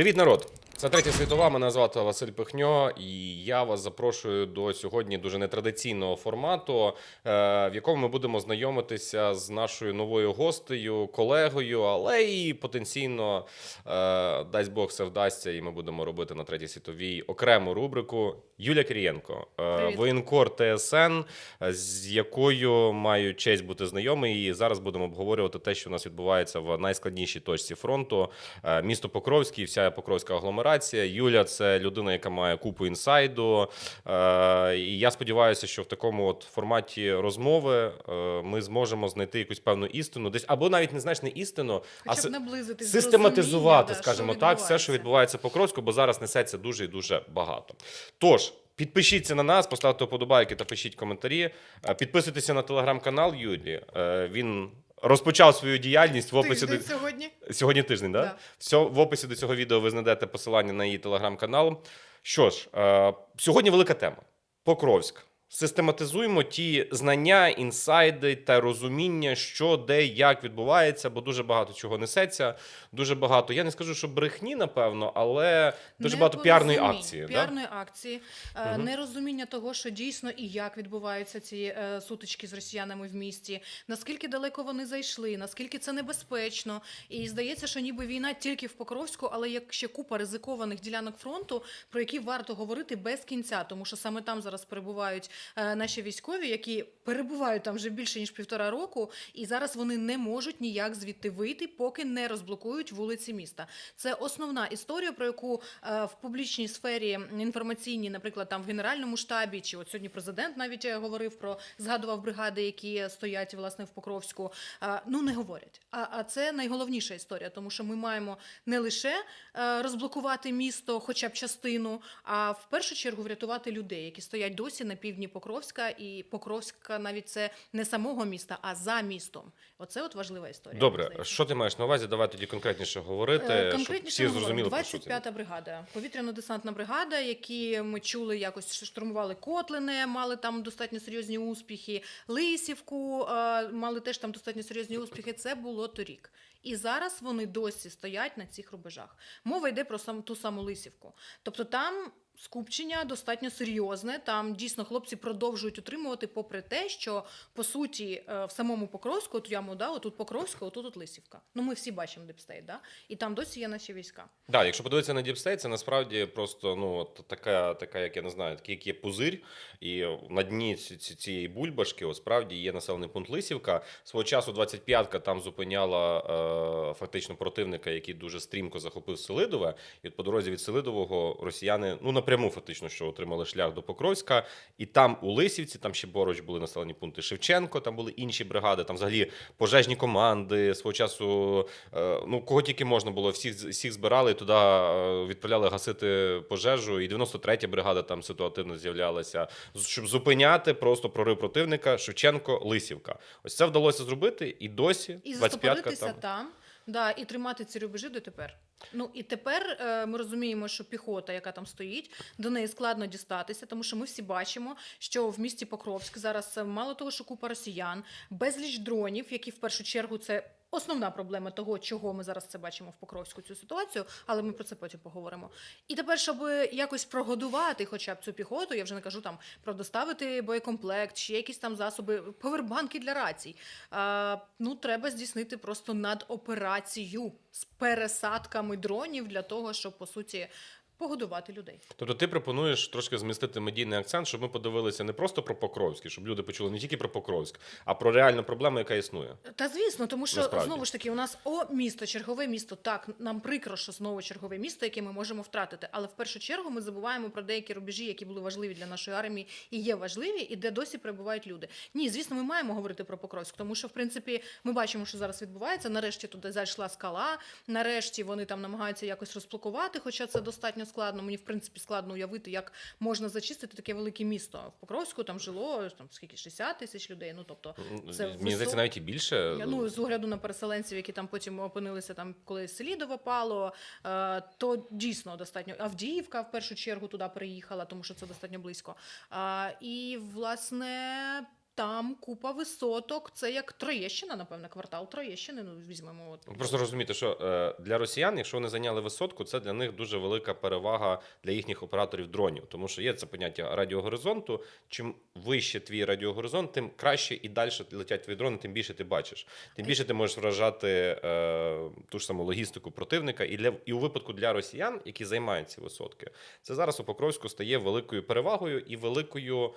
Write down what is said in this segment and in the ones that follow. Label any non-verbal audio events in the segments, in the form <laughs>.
Привіт, народ! Це третя світова. Мене звати Василь Пихньо, і я вас запрошую до сьогодні дуже нетрадиційного формату, е, в якому ми будемо знайомитися з нашою новою гостею, колегою, але і потенційно, е, дасть Бог, все вдасться, і ми будемо робити на третій світовій окрему рубрику. Юля Кирієнко, е, Привіт. воєнкор ТСН, е, з якою маю честь бути знайомий. І зараз будемо обговорювати те, що у нас відбувається в найскладнішій точці фронту. Е, Місто Покровський, вся Покровська агломерація. Юля це людина, яка має купу інсайду. І я сподіваюся, що в такому от форматі розмови ми зможемо знайти якусь певну істину, десь або навіть не знаєш не істину, а Хоча б наблизити систематизувати, скажімо так, все, що відбувається по Покровську, бо зараз несеться дуже і дуже багато. Тож. Підпишіться на нас, поставте вподобайки та пишіть коментарі. Е, Підписуйтеся на телеграм-канал Юлі. Е, Він розпочав свою діяльність в описі до... Сьогодні. Сьогодні тиждень, да? Да. Все, в описі до цього відео ви знайдете посилання на її телеграм-канал. Що ж, е, сьогодні велика тема. Покровськ. Систематизуємо ті знання, інсайди та розуміння, що де, як відбувається, бо дуже багато чого несеться. Дуже багато. Я не скажу, що брехні, напевно, але дуже багато піарної акції. Да? Акції, Мгм. нерозуміння того, що дійсно і як відбуваються ці е, сутички з росіянами в місті, наскільки далеко вони зайшли, наскільки це небезпечно. І здається, що ніби війна тільки в Покровську, але є ще купа ризикованих ділянок фронту, про які варто говорити без кінця, тому що саме там зараз перебувають наші військові, які перебувають там вже більше ніж півтора року, і зараз вони не можуть ніяк звідти вийти, поки не розблокують вулиці міста. Це основна історія, про яку е, в публічній сфері інформаційній, наприклад, там в генеральному штабі, чи от сьогодні президент навіть е, говорив про згадував бригади, які стоять власне в Покровську. е, ну не говорять. А, а це найголовніша історія, тому що ми маємо не лише е, розблокувати місто, хоча б частину, а в першу чергу врятувати людей, які стоять досі на півдні Покровська, і Покровська навіть це не самого міста, а за містом. Оце от важлива історія. Добре, що ти маєш на увазі? Давай тоді конкретніше говорити, Е, щоб Конкретніше всі ми зрозуміли, про що це. 25-та бригада, повітряно-десантна бригада, які ми чули, якось штурмували Котлине, мали там достатньо серйозні успіхи. Лисівку е, мали теж там достатньо серйозні успіхи. Це було торік. І зараз вони досі стоять на цих рубежах. Мова йде про сам ту саму Лисівку. Тобто там скупчення достатньо серйозне. Там дійсно хлопці продовжують утримувати, попри те, що по суті е, в самому Покровську, от яму, да, отут Покровська, отут от Лисівка. Ну ми всі бачимо Депстейт, да? і там досі є наші війська. Да, якщо подивитися на State, це насправді просто ну от така, така, як я не знаю, такий як є пузир, і на дні ці- ці- цієї бульбашки от, справді є населений пункт Лисівка. Свого часу 25-ка там зупиняла е, фактично противника, який дуже стрімко захопив Селидове. І от по дорозі від Селидового росіяни ну напряму фактично що отримали шлях до Покровська. І там у Лисівці, там ще поруч були населені пункти Шевченко, там були інші бригади, там взагалі пожежні команди свого часу. е, ну кого тільки можна було, всіх всіх збирали туди, е, відправляли гасити пожежу. І 93-я бригада там ситуативно з'являлася, щоб зупиняти просто прорив противника Шевченко, Лисівка. Ось це вдалося зробити, і досі І 25-ка там. там, да, і тримати ці рубежі дотепер. Ну і тепер е, ми розуміємо, що піхота, яка там стоїть, до неї складно дістатися, тому що ми всі бачимо, що в місті Покровськ зараз е, мало того, що купа росіян, безліч дронів, які в першу чергу це. Основна проблема того, чого ми зараз це бачимо в Покровську цю ситуацію, але ми про це потім поговоримо. І тепер, щоб якось прогодувати хоча б цю піхоту, я вже не кажу там про доставити боєкомплект, ще якісь там засоби, повербанки для рацій. А, ну, треба здійснити просто надоперацію з пересадками дронів для того, щоб по суті погодувати людей. Тобто ти пропонуєш трошки змістити медійний акцент, щоб ми подивилися не просто про Покровський, щоб люди почули не тільки про Покровськ, а про реальну проблему, яка існує. Та звісно, тому що Насправді. знову ж таки у нас о місто, чергове місто. Так, нам прикро, що знову чергове місто, яке ми можемо втратити. Але в першу чергу ми забуваємо про деякі рубежі, які були важливі для нашої армії і є важливі, і де досі перебувають люди. Ні, звісно, ми маємо говорити про Покровськ, тому що в принципі ми бачимо, що зараз відбувається. Нарешті туди зайшла скала. Нарешті вони там намагаються якось розблокувати, хоча це достатньо складно. Мені в принципі складно уявити, як можна зачистити таке велике місто. В Покровську там жило там скільки 60 тисяч людей. Ну тобто, це Мені здається, висок- навіть і більше. Ну, з огляду на переселенців, які там потім опинилися там, коли Селідово пало, е, то дійсно достатньо. Авдіївка в першу чергу туди переїхала, тому що це достатньо близько. І власне. Там купа висоток. Це як Троєщина, напевно, квартал Троєщини. Ну візьмемо от Просто розумієте, що е, для росіян, якщо вони зайняли висотку, це для них дуже велика перевага для їхніх операторів дронів, тому що є це поняття радіогоризонту. Чим вище твій радіогоризонт, тим краще і далі летять твої дрони, тим більше ти бачиш. Тим більше ти можеш вражати е, ту ж саму логістику противника. І для і у випадку для росіян, які займають ці висотки, це зараз у Покровську стає великою перевагою і великою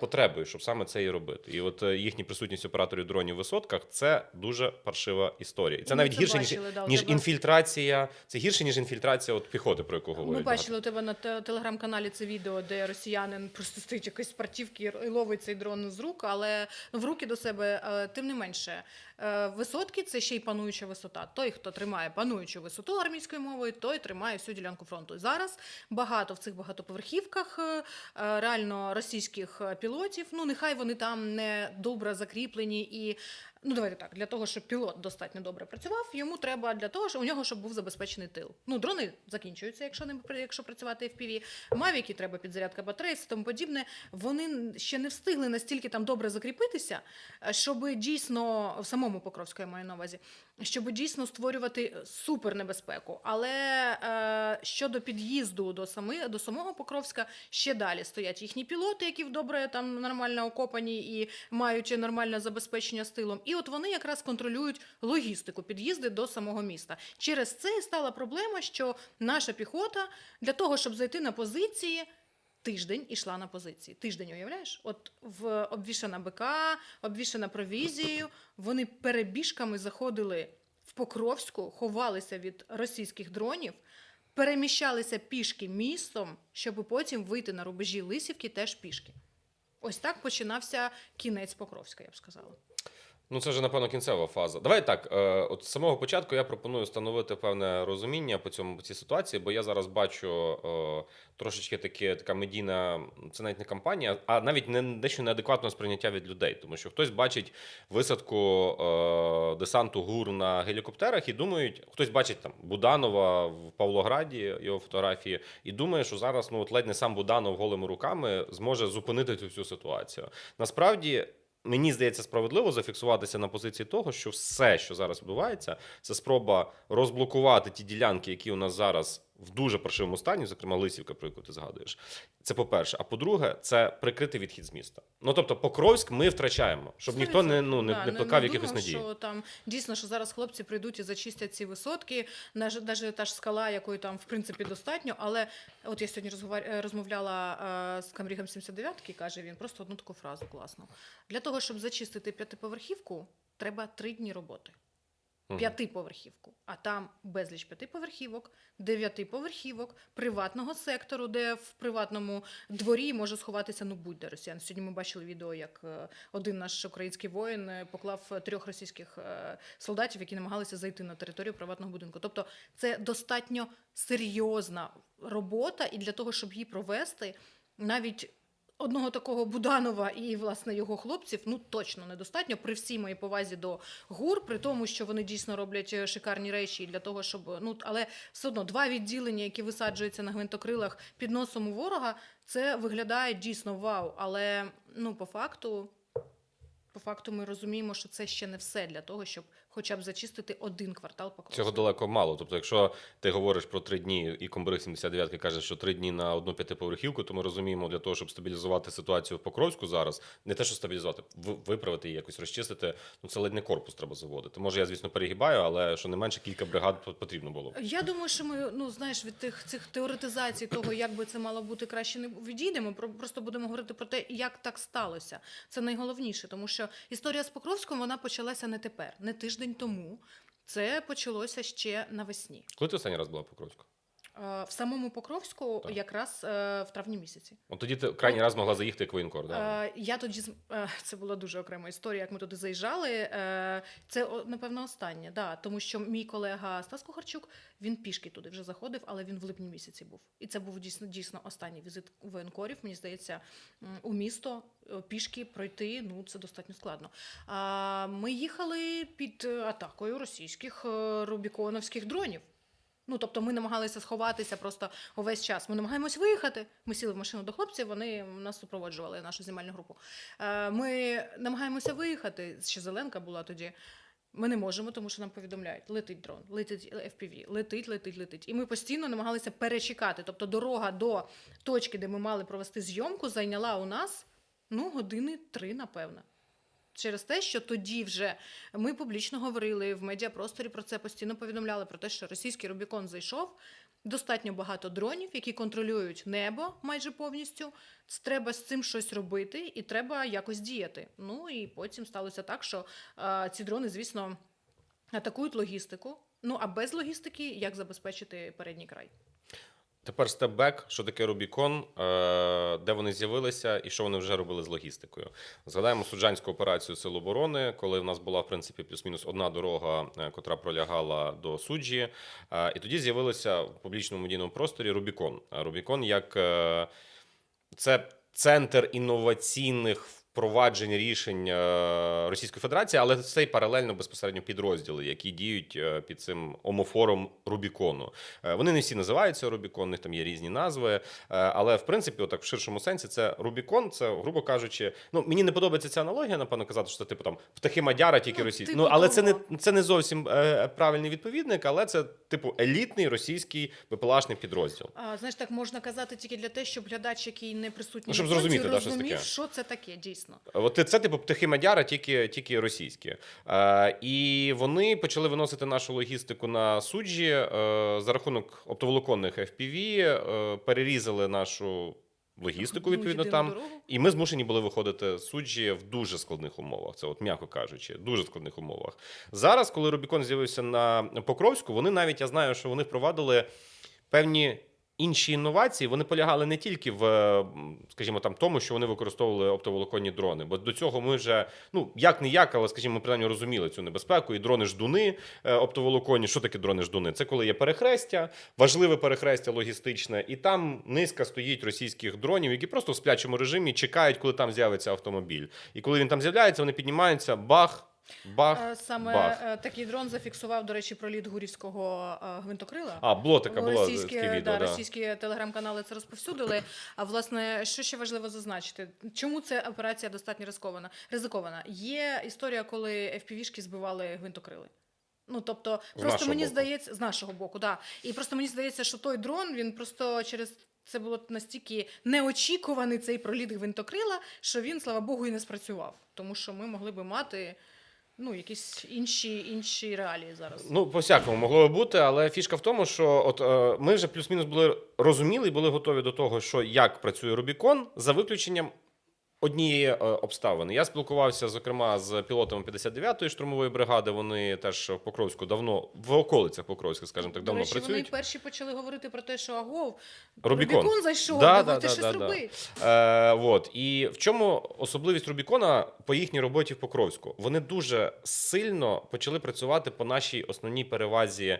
потребою, щоб саме це і робити. І от е, їхня присутність операторів дронів в висотках це дуже паршива історія. І це Ми навіть це гірше ніж, да, ніж тебе- інфільтрація. Це гірше ніж інфільтрація от піхоти, про яку говорять. Ми бачили у тебе на телеграм-каналі це відео, де росіянин просто стоїть якийсь спортівки і ловить цей дрон з рук, але в руки до себе, е, тим не менше. е, Висотки це ще й пануюча висота. Той, хто тримає пануючу висоту армійською мовою, той тримає всю ділянку фронту. Зараз багато в цих багатоповерхівках е, е, реально російських е, пілотів. Ну нехай вони там не добре закріплені і. Ну, давайте так, для того, щоб пілот достатньо добре працював, йому треба для того, щоб у нього щоб був забезпечений тил. Ну, дрони закінчуються, якщо не якщо працювати FPV. Мавіки треба підзарядка батареї, і тому подібне. Вони ще не встигли настільки там добре закріпитися, е, щоб дійсно в самому Покровську я маю на увазі, щоб дійсно створювати супернебезпеку. Але е, щодо під'їзду до сами до самого Покровська ще далі стоять їхні пілоти, які в добре там нормально окопані і маючи нормальне забезпечення з тилом. І от вони якраз контролюють логістику під'їзди до самого міста. Через це і стала проблема, що наша піхота для того, щоб зайти на позиції. Тиждень ішла на позиції. Тиждень, уявляєш? От в обвішана БК, обвішана провізією. Вони перебіжками заходили в Покровську, ховалися від російських дронів, переміщалися пішки містом, щоб потім вийти на рубежі Лисівки теж пішки. Ось так починався кінець Покровська, я б сказала. Ну, це вже, напевно, кінцева фаза. Давай так. Е, от з самого початку я пропоную встановити певне розуміння по цьому по цій ситуації, бо я зараз бачу е, трошечки таке, така медійна, це навіть не кампанія, а навіть не дещо неадекватне сприйняття від людей. Тому що хтось бачить висадку е, десанту ГУР на гелікоптерах і думають, хтось бачить там Буданова в Павлограді, його фотографії, і думає, що зараз ну от ледь не сам Буданов голими руками зможе зупинити цю всю ситуацію. Насправді. Мені здається справедливо зафіксуватися на позиції того, що все, що зараз відбувається, це спроба розблокувати ті ділянки, які у нас зараз в дуже паршивому стані, зокрема Лисівка, про яку ти згадуєш. Це по-перше. А по-друге, це прикрити відхід з міста. Ну тобто, Покровськ ми втрачаємо, щоб ніхто не ну не, Да, не плекав не якихось надій. Що там дійсно, що зараз хлопці прийдуть і зачистять ці висотки, навіть та ж скала, якої там в принципі достатньо. Але от я сьогодні е, розмовляла е, з Камрігом 79-ки, каже він просто одну таку фразу класну. Для того, щоб зачистити п'ятиповерхівку, треба три дні роботи. П'ятиповерхівку, а там безліч п'ятиповерхівок, дев'ятиповерхівок, приватного сектору, де в приватному дворі може сховатися ну будь-де росіян. Сьогодні ми бачили відео, як е, один наш український воїн е, поклав трьох російських е, солдатів, які намагалися зайти на територію приватного будинку. Тобто це достатньо серйозна робота, і для того, щоб її провести, навіть одного такого Буданова і власне його хлопців ну точно недостатньо при всій моїй повазі до гур, при тому, що вони дійсно роблять е, шикарні речі для того, щоб ну але все одно два відділення, які висаджуються на гвинтокрилах під носом у ворога, це виглядає дійсно вау. Але ну по факту. По факту ми розуміємо, що це ще не все для того, щоб хоча б зачистити один квартал Покровська. Цього далеко мало. Тобто, якщо ти говориш про три дні, і комбриг 79 каже, що три дні на одну п'ятиповерхівку, то ми розуміємо для того, щоб стабілізувати ситуацію в Покровську зараз, не те, що стабілізувати, виправити її, якось розчистити. Ну це ледь не корпус треба заводити. Може, я звісно перегибаю, але що не менше кілька бригад потрібно було. Я думаю, що ми ну знаєш від тих цих теоретизацій того, як би це мало бути краще, не відійдемо. Про просто будемо говорити про те, як так сталося. Це найголовніше, тому що історія з Покровськом вона почалася не тепер, не тиждень тому. Це почалося ще навесні. Коли ти останній раз була в Покровську? Е, В самому Покровську, Так. якраз е, в травні місяці. От тоді ти крайній раз могла заїхати як воєнкор. Да? Е, Я тоді це була дуже окрема історія, як ми туди заїжджали. Це напевно останнє, да, тому що мій колега Стас Кухарчук він пішки туди вже заходив, але він в липні місяці був. І це був дійсно дійсно останній візит воєнкорів. Мені здається, у місто пішки пройти ну це достатньо складно. Ми їхали під атакою російських рубіконовських дронів. Ну тобто ми намагалися сховатися просто увесь час. Ми намагаємось виїхати. Ми сіли в машину до хлопців, вони нас супроводжували нашу знімальну групу. Е, Ми намагаємося виїхати. Ще Зеленка була тоді. Ми не можемо, тому що нам повідомляють: летить дрон, летить FPV, летить, летить, летить. І ми постійно намагалися перечекати. Тобто дорога до точки, де ми мали провести зйомку, зайняла у нас ну години три, напевно. Через те, що тоді вже ми публічно говорили в медіапросторі про це, постійно повідомляли про те, що російський Рубікон зайшов. Достатньо багато дронів, які контролюють небо майже повністю. Треба з цим щось робити, і треба якось діяти. Ну і потім сталося так, що е, ці дрони, звісно, атакують логістику. Ну а без логістики як забезпечити передній край? Тепер степ-бек, що таке Рубікон, е, де вони з'явилися і що вони вже робили з логістикою. Згадаємо суджанську операцію Сил оборони, коли в нас була в принципі плюс-мінус одна дорога, е, котра пролягала до суджі. Е, І тоді з'явилося в публічному медійному просторі Рубікон. Рубікон як це центр інноваційних впроваджень рішень е, Російської Федерації, але це й паралельно безпосередньо підрозділи, які діють е, під цим омофором Рубікону. Е, Вони не всі називаються Рубікон, у них там є різні назви. Але в принципі, отак в ширшому сенсі, це Рубікон, це, грубо кажучи, ну мені не подобається ця аналогія, напевно, казати, що це типу там птахи Мадяра, тільки Ну, російські. Ну але це не це не зовсім правильний відповідник, але це типу елітний російський БПЛАшний підрозділ. А, знаєш, так можна казати тільки для того, щоб глядач, який не присутній Ну, щоб зрозуміти, да, щось розумів, таке. що це таке дійсно. От це, типу птахи Мадяра, тільки, тільки російські. Е, і вони почали виносити нашу логістику на суджі е, за рахунок оптоволоконних FPV, е, перерізали нашу логістику, відповідно, там. дорогу. І ми змушені були виходити з суджі в дуже складних умовах. Це, от м'яко кажучи, дуже складних умовах. Зараз, коли Рубікон з'явився на Покровську, вони навіть я знаю, що вони впровадили певні. Інші інновації вони полягали не тільки в, скажімо, там тому, що вони використовували оптоволоконні дрони. Бо до цього ми вже ну як не як, але скажімо, ми принаймні розуміли цю небезпеку. І дрони ждуни е, оптоволоконні. Що таке дрони ждуни? Це коли є перехрестя, важливе перехрестя логістичне, і там низка стоїть російських дронів, які просто в сплячому режимі чекають, коли там з'явиться автомобіль. І коли він там з'являється, вони піднімаються, бах, бах. Е, Саме бах. е, такий дрон зафіксував, до речі, проліт гурівського е, гвинтокрила. А, було така була російські, таке відео. да, Да, російські телеграм-канали це розповсюдили. А власне, що ще важливо зазначити? Чому ця операція достатньо ризикована? Ризикована. Є історія, коли FPV-шки збивали гвинтокрили. Ну тобто, З просто мені боку. здається, з нашого боку, да. І просто мені здається, що той дрон він просто через. Це було настільки неочікуваний цей проліт гвинтокрила, що він, слава Богу, і не спрацював. Тому що ми могли би мати ну, якісь інші, інші реалії зараз. Ну, по всякому могло би бути, але фішка в тому, що от е, ми вже плюс-мінус були розуміли і були готові до того, що як працює Рубікон, за виключенням однієї е, обставини. Я спілкувався, зокрема, з пілотами 59-ї штурмової бригади. Вони теж в Покровську давно в околицях Покровська, скажімо так, До давно речі, працюють. вони перші почали говорити про те, що агов, Рубікон. Рубікон зайшов, Да, да, да, щось да, да. Е, вот. І в чому особливість Рубікона по їхній роботі в Покровську? Вони дуже сильно почали працювати по нашій основній перевазі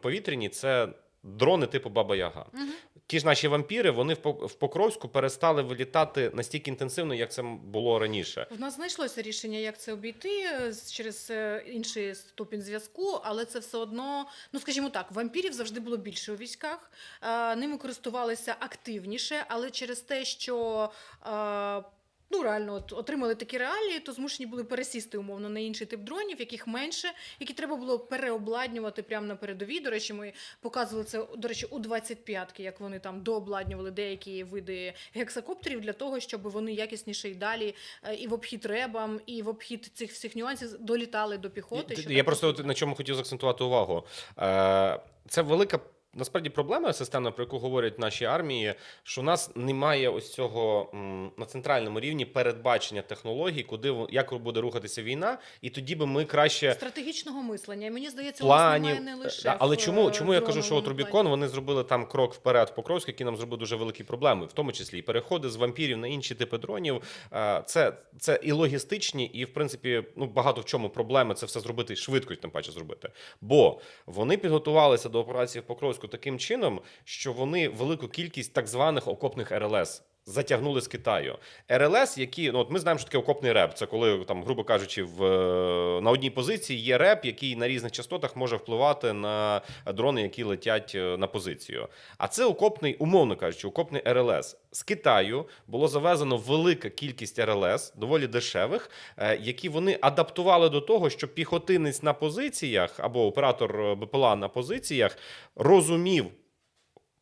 повітряній. Це дрони типу Баба Яга. Мгм. Ті ж наші вампіри вони в Пок- Покровську перестали вилітати настільки інтенсивно, як це було раніше. В нас знайшлося рішення, як це обійти е, через е, інший ступінь зв'язку, але це все одно, ну скажімо так, вампірів завжди було більше у військах. е, Ними користувалися активніше, але через те, що. Ну, реально, от, отримали такі реалії, то змушені були пересісти умовно на інший тип дронів, яких менше, які треба було переобладнювати прямо на передовій. До речі, ми показували це, до речі, у 25-ки, як вони там дообладнювали деякі види гексакоптерів для того, щоб вони якісніше і далі е, і в обхід ребам, і в обхід цих всіх нюансів долітали до піхоти. Що Я просто на чому хотів заакцентувати увагу. Е, Це велика. Насправді проблема системна, про яку говорять наші армії, що у нас немає ось цього на центральному рівні передбачення технологій, куди як буде рухатися війна, і тоді би ми краще стратегічного мислення. І мені здається, у нас немає не лише Да, але в, чому, е, чому я кажу, що от Рубікон вони зробили там крок вперед в Покровськ, який нам зробив дуже великі проблеми, в тому числі і переходи з вампірів на інші типи дронів. Е, Це, це і логістичні, і в принципі, ну багато в чому проблеми це все зробити швидко, тим паче зробити. Бо вони підготувалися до операції в Покровську таким чином, що вони велику кількість так званих окопних РЛС затягнули з Китаю. РЛС, які ну от ми знаємо, що таке окопний реп. Це коли там, грубо кажучи, в е, на одній позиції є реп, який на різних частотах може впливати на дрони, які летять е, на позицію. А це окопний, умовно кажучи, окопний РЛС. З Китаю було завезено велика кількість РЛС, доволі дешевих, е, які вони адаптували до того, що піхотинець на позиціях або оператор БПЛА на позиціях розумів.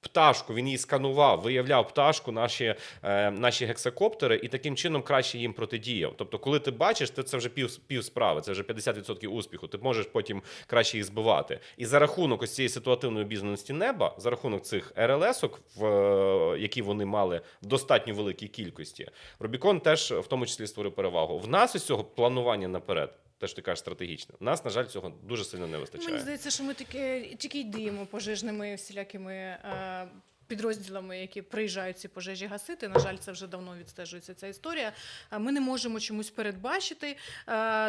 Пташку він її сканував, виявляв пташку, наші, е, наші гексакоптери, і таким чином краще їм протидіяв. Тобто, коли ти бачиш, ти це вже пів, пів справи, це вже 50% успіху. Ти можеш потім краще їх збивати. І за рахунок ось цієї ситуативної обізнаності неба, за рахунок цих РЛС-ок, в е, які вони мали в достатньо великій кількості, Рубікон теж в тому числі створив перевагу. В нас із цього планування наперед. Те, що ти кажеш, стратегічне. Нас, на жаль, цього дуже сильно не вистачає. Мені здається, що ми таки, тільки й діємо пожежними всілякими е, підрозділами, які приїжджають ці пожежі гасити. На жаль, це вже давно відстежується ця історія. Ми не можемо чомусь передбачити.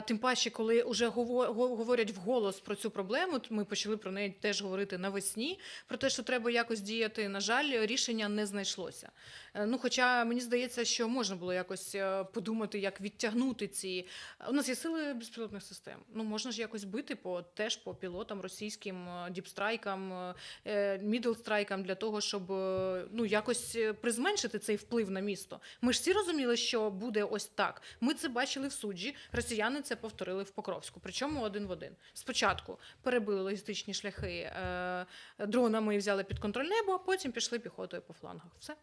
Тим паче, коли вже говорять вголос про цю проблему, ми почали про неї теж говорити навесні. Про те, що треба якось діяти. На жаль, рішення не знайшлося. Е, Ну, хоча мені здається, що можна було якось е, подумати, як відтягнути ці. У нас є сили безпілотних систем. Ну можна ж якось бити по теж по пілотам російським, е, діпстрайкам, мідлстрайкам для того, щоб е, ну якось е, призменшити цей вплив на місто. Ми ж всі розуміли, що буде ось так. Ми це бачили в суджі. Росіяни це повторили в Покровську. Причому один в один. Спочатку перебили логістичні шляхи е, дронами і взяли під контроль небо, а потім пішли піхотою по флангах. Все.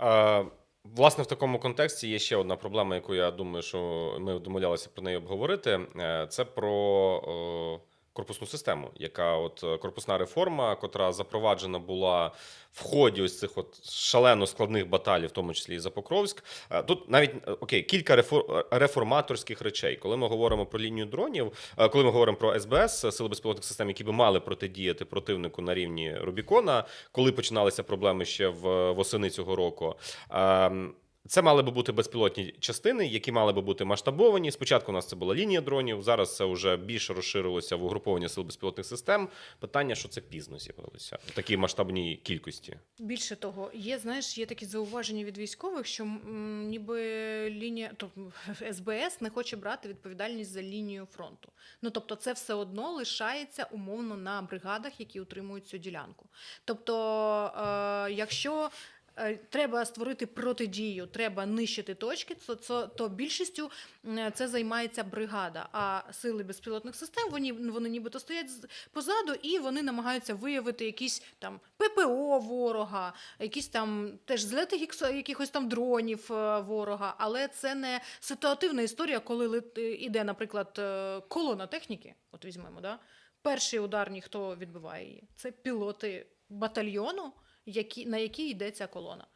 Е, Власне, в такому контексті є ще одна проблема, яку я думаю, що ми домовлялися про неї обговорити. Це про корпусну систему, яка от е, корпусна реформа, котра запроваджена була в ході ось цих от шалено складних баталій, в тому числі і за Покровськ. Е, Тут навіть е, окей, кілька рефор- реформаторських речей. Коли ми говоримо про лінію дронів, коли ми говоримо про СБС, сили безпілотних систем, які би мали протидіяти противнику на рівні Рубікона, коли починалися проблеми ще в восени цього року. Це мали би бути безпілотні частини, які мали би бути масштабовані. Спочатку у нас це була лінія дронів, зараз це вже більше розширилося в угруповання сил безпілотних систем. Питання, що це пізно з'явилося в такій масштабній кількості. Більше того, є, знаєш, є такі зауваження від військових, що м, ніби лінія, тобто <laughs> СБС не хоче брати відповідальність за лінію фронту. Ну тобто, це все одно лишається умовно на бригадах, які утримують цю ділянку. Тобто, е, якщо Треба створити протидію, треба нищити точки. То, то, то більшістю це займається бригада. А сили безпілотних систем вони, вони нібито стоять позаду і вони намагаються виявити якісь там ППО ворога, якісь там теж злети якихось там дронів е, ворога. Але це не ситуативна історія, коли е, іде, наприклад, е, колона техніки. От візьмемо, да? перший ударний, хто відбиває її? Це пілоти батальйону, які, на який йде ця колона.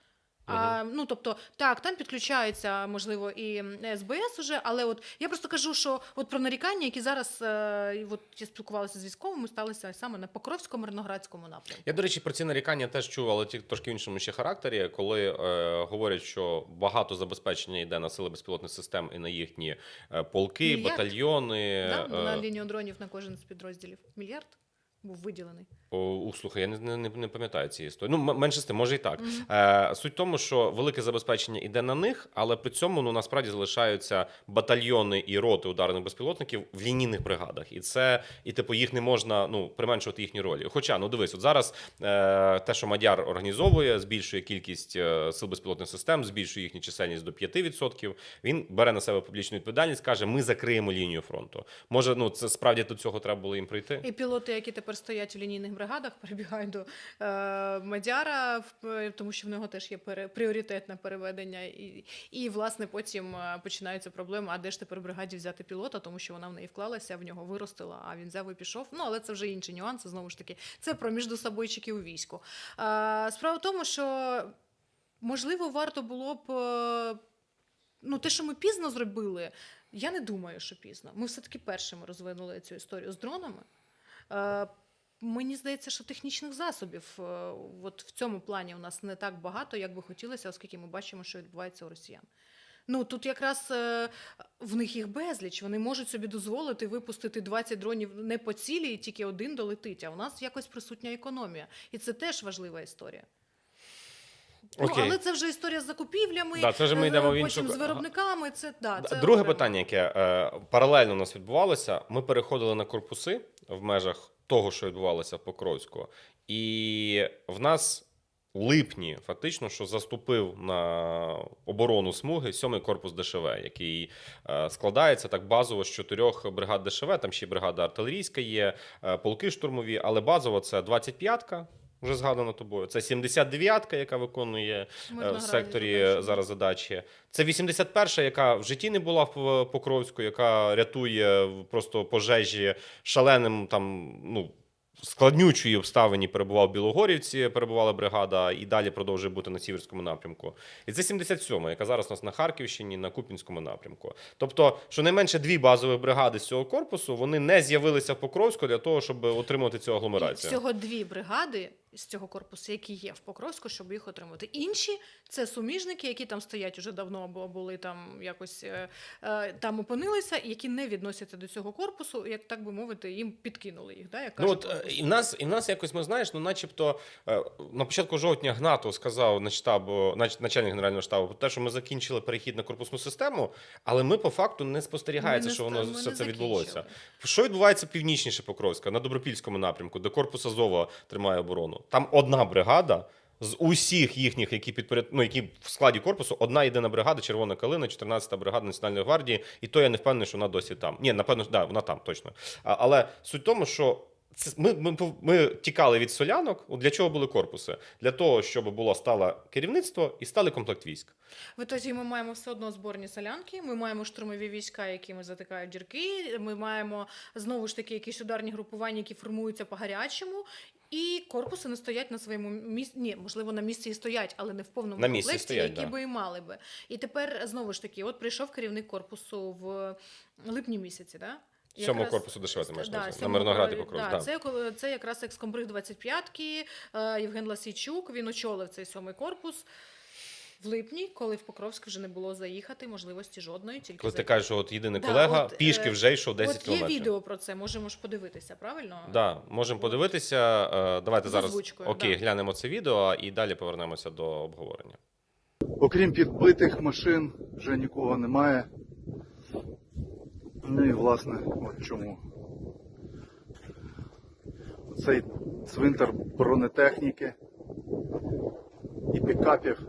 А, ну, тобто, так, там підключаються, можливо, і СБС уже, але от я просто кажу, що от про нарікання, які зараз е, от я спілкувалася з військовими, сталися саме на Покровському мирноградському напрямку. Я, до речі, про ці нарікання теж чув, але ті трошки в іншому ще характері, коли е, говорять, що багато забезпечення йде на сили безпілотних систем і на їхні е, полки, Мільярд. батальйони. Да? е, На лінію дронів на кожен з підрозділів. Мільярд був виділений. О, у, слухай, я не, не, не пам'ятаю цієї історії. Ну, менше з тим, може і так. Мгм. Е, суть в тому, що велике забезпечення йде на них, але при цьому ну насправді залишаються батальйони і роти ударних безпілотників в лінійних бригадах. І це, і типу, їх не можна ну, применшувати їхні ролі. Хоча, ну дивись, от зараз е, те, що Мадяр організовує, збільшує кількість е, сил безпілотних систем, збільшує їхню чисельність до 5%. Він бере на себе публічну відповідальність, каже: ми закриємо лінію фронту. Може, ну це справді до цього треба було їм прийти. І пілоти, які тепер стоять у лінійних бригадах, <laughs> перебігають до е, Мадяра, тому що в нього теж є пріоритетне переведення. І, і власне потім е, починаються проблеми. А де ж тепер бригаді взяти пілота, тому що вона в неї вклалася, в нього виростила, а він взяв і пішов. Ну але це вже інші нюанси. Знову ж таки, це про міждособойчики у війську. Е, справа в тому, що можливо варто було б. Ну, те, що ми пізно зробили, я не думаю, що пізно. Ми все-таки першими розвинули цю історію з дронами. Мені здається, що технічних засобів е, от в цьому плані у нас не так багато, як би хотілося, оскільки ми бачимо, що відбувається у росіян. Ну тут якраз е, в них їх безліч. Вони можуть собі дозволити випустити 20 дронів не по цілі, і тільки один долетить. А у нас якось присутня економія. І це теж важлива історія. Ну, але це вже історія з закупівлями. Да, це вже ми е, йдемо в іншу- з виробниками. Це да, це Друге окремо. питання, яке е, паралельно у нас відбувалося, ми переходили на корпуси в межах того, що відбувалося в Покровську, і в нас у липні фактично що заступив на оборону смуги сьомий корпус ДШВ, який е, складається так базово з чотирьох бригад ДШВ. Там ще бригада артилерійська є, е, полки штурмові, але базово це 25-ка. Вже згадано тобою. Це 79-ка, яка виконує е, в секторі задачі. зараз задачі. Це 81-ша, яка в житті не була в Покровську, яка рятує просто пожежі шаленим там, ну. Складнючої обставині перебував в Білогорівці, перебувала бригада, і далі продовжує бути на Сіверському напрямку. І це 77-ма, яка зараз у нас на Харківщині, на Купінському напрямку. Тобто, щонайменше дві базові бригади з цього корпусу вони не з'явилися в Покровську для того, щоб отримати цю І агломерацію. всього дві бригади з цього корпусу, які є в Покровську, щоб їх отримати. Інші це суміжники, які там стоять уже давно, або були там якось е, е, там опинилися, які не відносяться до цього корпусу, як так би мовити, їм підкинули їх. Да, як Ну от е, корпус. і в нас, і в нас якось ми знаєш, ну начебто на початку жовтня Гнатов сказав на штабу, нач- начальник генерального штабу, про те, що ми закінчили перехід на корпусну систему, але ми по факту не спостерігається, не що воно все це відбулося. Що відбувається північніше Покровська на Добропільському напрямку, де корпус Азова тримає оборону? Там одна бригада. З усіх їхніх, які підпоряд... ну, які в складі корпусу, одна єдина бригада, Червона Калина, 14-та бригада Національної гвардії, і то я не впевнений, що вона досі там. Ні, напевно, да, вона там точно. А, але суть в тому, що ми, ми, ми тікали від солянок. Для чого були корпуси? Для того, щоб було стало керівництво і стали комплект військ. В ітоді ми маємо все одно зборні солянки, ми маємо штурмові війська, якими затикають дірки. Ми маємо знову ж таки якісь ударні групування, які формуються по гарячому. І корпуси не стоять на своєму місці. Ні, можливо, на місці і стоять, але не в повному На місці комплекті, стоять, які да. би і мали би. І тепер знову ж таки, от прийшов керівник корпусу в липні місяці, да? Сьомого корпусу ДШВ ти маєш Да, на Мирнограді Покровськ, Да, да. Це, це якраз екскомбриг 25-ки, е, Євген Ласійчук, він очолив цей сьомий корпус. В липні, коли в Покровськ вже не було заїхати можливості жодної, тільки Коли ти кажеш, що от єдиний Да, колега от, пішки е, вже йшов 10 От є кілометрів. відео про це, можемо ж подивитися, правильно? Да, можемо подивитися. Е, Давайте З зараз озвучкою, окей, да. глянемо це відео і далі повернемося до обговорення. Окрім підбитих машин, вже нікого немає. Ну і власне, от чому. Цей цвинтар бронетехніки і пікапів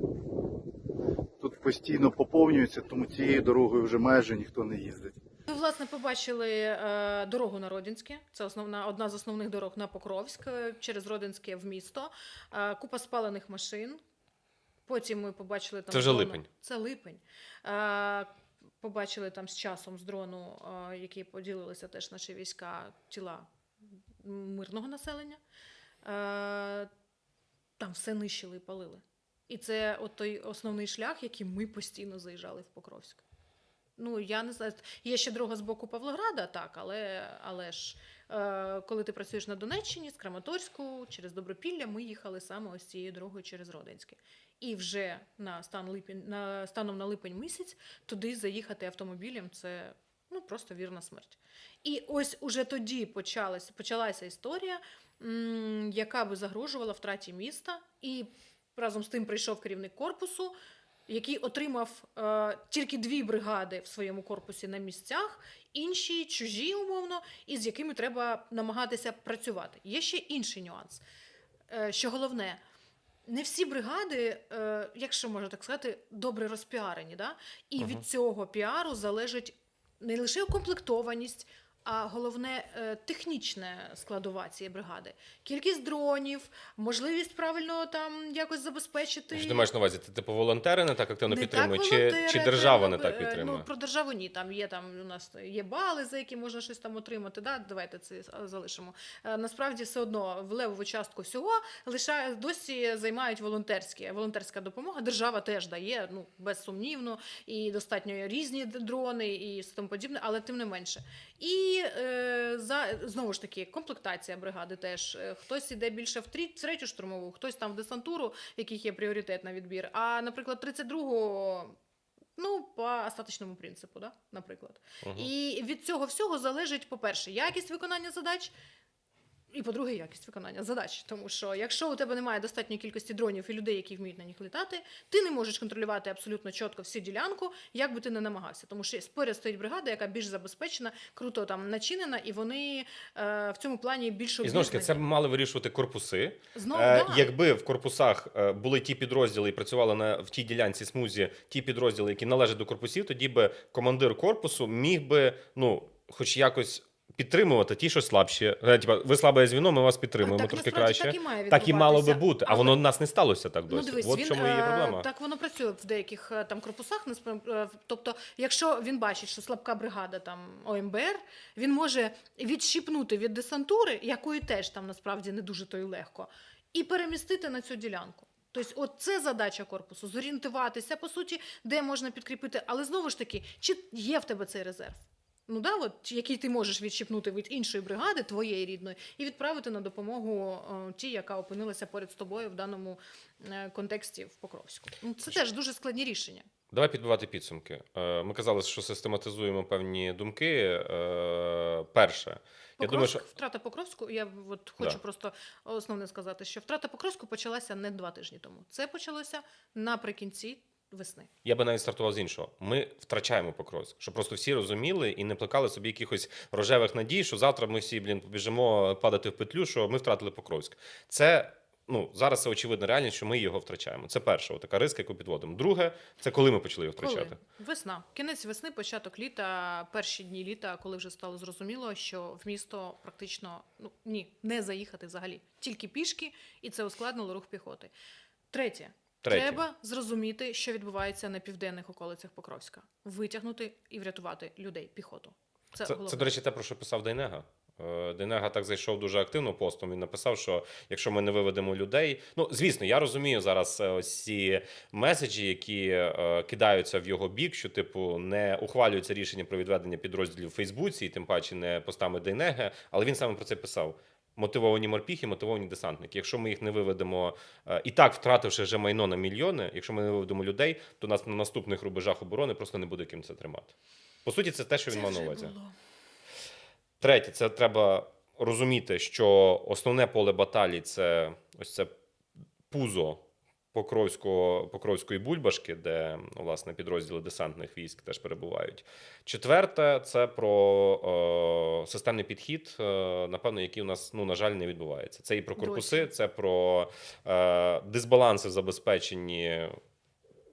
постійно поповнюється, тому цією дорогою вже майже ніхто не їздить. Ви, власне, побачили е, дорогу на Родинське. Це основна одна з основних дорог на Покровськ е, через Родинське в місто. Е, купа спалених машин. Потім ми побачили там Це вже дрону- липень. Це липень. Е, побачили там з часом з дрону, е, які поділилися теж наші війська, тіла мирного населення. Е, там все нищили і палили. І це от той основний шлях, яким ми постійно заїжджали в Покровськ. Ну, я не знаю. Є ще дорога з боку Павлограда, так, але, але ж е, коли ти працюєш на Донеччині, з Краматорську, через Добропілля, ми їхали саме ось цією дорогою через Родинське. І вже на стан липень, на, станом на липень місяць туди заїхати автомобілем це ну, просто вірна смерть. І ось уже тоді почалася, почалася історія, м, яка би загрожувала втраті міста, і разом з тим прийшов керівник корпусу, який отримав е, тільки дві бригади в своєму корпусі на місцях, інші чужі, умовно, і з якими треба намагатися працювати. Є ще інший нюанс. Е, що головне, не всі бригади, е, якщо можна так сказати, добре розпіарені. Да? І Мгм. від цього піару залежить не лише укомплектованість, а головне е, технічне складова цієї бригади. Кількість дронів, можливість правильно там якось забезпечити. Що ти маєш на увазі? Ти типу волонтери не так активно Не підтримує, так чи, волонтери, чи держава не так е, підтримує? Ну, про державу ні. Там є там у нас є бали, за які можна щось там отримати. Да? Давайте це е, залишимо. Е, Насправді все одно в левову частку всього лише досі займають волонтерські. Волонтерська допомога. Держава теж дає, ну безсумнівно, і достатньо різні дрони і все тому подібне, але тим не менше. І е, за знову ж таки комплектація бригади теж. Е, Хтось іде більше в трі- третю штурмову, хтось там в десантуру, в яких є пріоритет на відбір. А, наприклад, 32-го. Ну, по остаточному принципу, да? наприклад. Мгм. І від цього всього залежить, по-перше, якість виконання задач. І по-друге, якість виконання задач. Тому що якщо у тебе немає достатньої кількості дронів і людей, які вміють на них літати, ти не можеш контролювати абсолютно чітко всю ділянку, як би ти не намагався. Тому що поряд стоїть бригада, яка більш забезпечена, круто там начинена, і вони е, в цьому плані більш І знову ж таки, це мали вирішувати корпуси. Знову, Е, да. Якби в корпусах е, були ті підрозділи і працювали на в тій ділянці смузі, ті підрозділи, які належать до корпусів, тоді би командир корпусу міг би ну, хоч якось. Підтримувати ті, що слабші. Е, Типа, ви слабе звіно, ми вас підтримуємо Так, трошки краще. так і має Так і мало би бути, а Але- воно в нас не сталося так досі. Ну, дивись, От він, чому є е, проблема. Так воно працює в деяких е, там корпусах. Тобто, якщо він бачить, що слабка бригада там ОМБР, він може відщипнути від десантури, якої теж там насправді не дуже то й легко, і перемістити на цю ділянку. Тобто, от це задача корпусу зорієнтуватися, по суті, де можна підкріпити. Але знову ж таки, чи є в тебе цей резерв? Ну да, от який ти можеш відщипнути від іншої бригади, твоєї рідної, і відправити на допомогу е, тій, яка опинилася поряд з тобою в даному е, контексті в Покровську. Ну це теж дуже складні рішення. Давай підбивати підсумки. Е, Ми казали, що систематизуємо певні думки. Е, Перше, я думаю, що втрата Покровську. Я от хочу Да. просто основне сказати, що втрата Покровську почалася не два тижні тому. Це почалося наприкінці весни. Я би навіть стартував з іншого. Ми втрачаємо Покровськ, щоб просто всі розуміли і не плекали собі якихось рожевих надій, що завтра ми всі блін побіжимо падати в петлю, що ми втратили Покровськ. Це ну зараз це очевидна реальність, що ми його втрачаємо. Це перша така риска, яку підводимо. Друге, це коли ми почали його втрачати. Коли? Весна. Кінець весни, початок літа, перші дні літа, коли вже стало зрозуміло, що в місто практично ну ні, не заїхати взагалі, тільки пішки, і це ускладнило рух піхоти. Третє. Третє. Треба зрозуміти, що відбувається на південних околицях Покровська, витягнути і врятувати людей, піхоту. Це, Це, це, до речі, те, про що писав Дейнега. Е, Дейнега так зайшов дуже активно постом. Він написав, що якщо ми не виведемо людей. Ну, звісно, я розумію зараз е, ось ці меседжі, які е, кидаються в його бік, що, типу, не ухвалюється рішення про відведення підрозділів в Фейсбуці, і тим паче не постами Дейнеги, але він саме про це писав. Мотивовані морпіхи, мотивовані десантники. Якщо ми їх не виведемо е, і так, втративши вже майно на мільйони, якщо ми не виведемо людей, то нас на наступних рубежах оборони просто не буде ким це тримати. По суті, це те, що він мав на увазі. Третє, це треба розуміти, що основне поле баталій це ось це пузо Покровського, Покровської бульбашки, де власне підрозділи десантних військ теж перебувають. Четверте, це про е, системний підхід, е, напевно, який у нас, ну, на жаль, не відбувається. Це і про корпуси, це про е, дисбаланси в забезпеченні.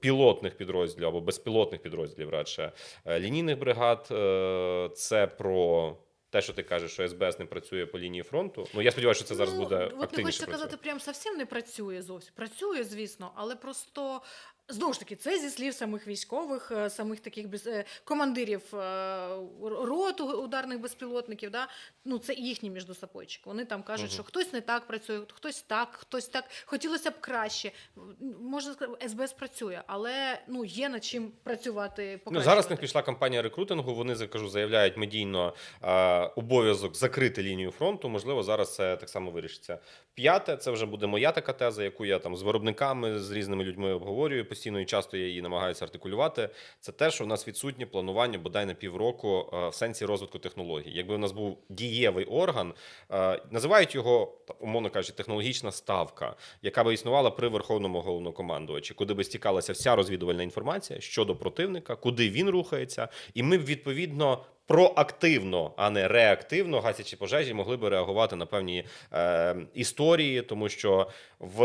Пілотних підрозділів або безпілотних підрозділів, радше е, лінійних бригад. Е, Це про те, що ти кажеш, що СБС не працює по лінії фронту. Ну я сподіваюся, що це зараз Ну, буде От не хочеться казати, прям зовсім не працює зовсім. Працює, звісно, але просто. Знову ж таки, це зі слів самих військових, е, самих таких без, е, командирів е, рот ударних безпілотників. Да? Ну, це їхні міждосапойчики. Вони там кажуть, Мгм. що хтось не так працює, хтось так, хтось так. Хотілося б краще. Можна сказати, СБС працює, але ну, є над чим працювати. Ну, зараз них пішла кампанія рекрутингу. Вони кажу, заявляють медійно е, обов'язок закрити лінію фронту. Можливо, зараз це так само вирішиться. П'яте, це вже буде моя така теза, яку я там з виробниками, з різними людьми обговорюю постійно і часто я її намагаюся артикулювати. Це те, що в нас відсутнє планування бодай на півроку е, в сенсі розвитку технологій. Якби в нас був дієвий орган, е, називають його умовно кажучи, технологічна ставка, яка би існувала при верховному головнокомандувачі, куди би стікалася вся розвідувальна інформація щодо противника, куди він рухається, і ми б відповідно. Проактивно, а не реактивно, гасячи пожежі, могли би реагувати на певні е, історії, тому що в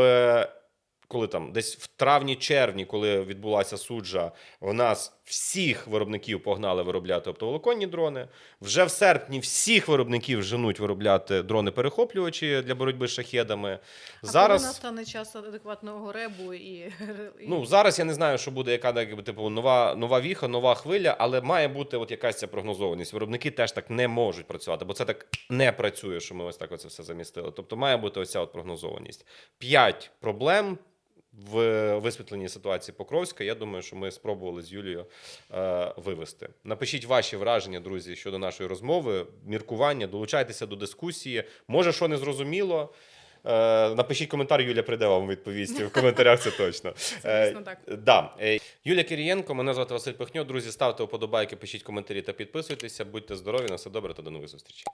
коли там десь в травні-червні, коли відбулася суджа, в нас всіх виробників погнали виробляти оптоволоконні дрони. Вже в серпні всіх виробників женуть виробляти дрони-перехоплювачі для боротьби з шахедами. А Зараз коли настане час адекватного ребу <laughs> і, Ну зараз я не знаю, що буде яка якби типу нова нова віха, нова хвиля, але має бути от якась ця прогнозованість. Виробники теж так не можуть працювати, бо це так не працює, що ми ось так оце все замістили. Тобто має бути ось ця от прогнозованість. П'ять проблем. В висвітленні ситуації Покровська, я думаю, що ми спробували з Юлією е, вивести. Напишіть ваші враження, друзі, щодо нашої розмови, міркування, долучайтеся до дискусії. Може, що не зрозуміло. Е, напишіть коментар, Юля прийде вам відповість в коментарях. Це точно. <laughs> Це дійсно так. Е, Да. Е, Юлія Кирієнко, мене звати Василь Пихньо. Друзі, ставте вподобайки, пишіть коментарі та підписуйтеся. Будьте здорові, на все добре та до нових зустрічей.